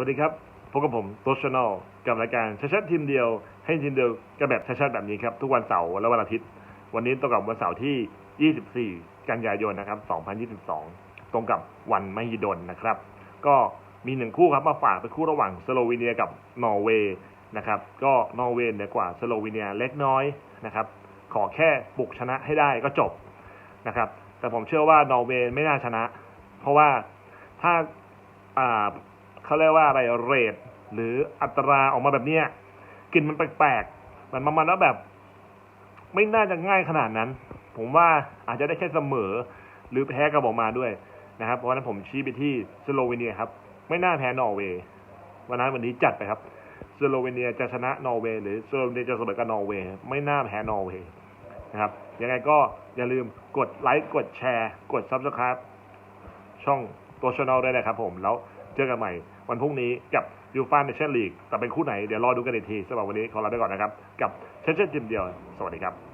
วัสดีครับพบกับผมโตชแนลกับรายการชัดชัดทีมเดียว ให้ทีมเดียวกันแบบชัดชัดแบบนี้ครับ ทุกวันเสาร์และวันอาทิตย์ วันนี้ตรงกับวันเสาร์ที่ 24 กันยายนนะครับ 2022 ตรงกับวันมหิดลนะครับ ก็มีหนึ่งคู่ครับมาฝากเป็นคู่ระหว่างสโลวีเนียกับนอร์เวย์นะครับ ก็นอร์เวย์เหนือกว่าสโลวีเนียเล็กน้อยนะครับ ขอแค่บุกชนะให้ได้ก็จบนะครับ แต่ผมเชื่อว่านอร์เวย์ไม่น่าชนะ เพราะว่าถ้าอ่า เขาเรียกว่าอะไรเรทหรืออัตราออกมาแบบเนี้ยกลิ่นมันแปลกๆมันประมาณว่าแบบ ไม่น่าจะง่ายขนาดนั้น ผมว่าอาจจะได้แค่เสมอ หรือแพ้กับออกมาด้วยนะครับเพราะฉะนั้นผมชี้ไปที่สโลวีเนียครับ ไม่น่าแพ้นอร์เวย์วันนั้นวันนี้จัดไปครับสโลวีเนียจะชนะนอร์เวย์หรือสโลวีเนียจะเสมอกับนอร์เวย์ไม่น่าแพ้นอร์เวย์นะครับยังไงก็อย่าลืมกดไลค์กดแชร์ กดซับสไคร b ์ช่องตัวช anel ด้วยนะครับผมแล้ว เจอกันใหม่ วันพรุ่งนี้กับยูฟานเนชั่นลีกแต่เป็นคู่ไหนเดี๋ยวรอดูกันอีกทีสำหรับวันนี้ขอลาไปก่อนนะครับ กับเชนเชนจิมเดียว สวัสดีครับ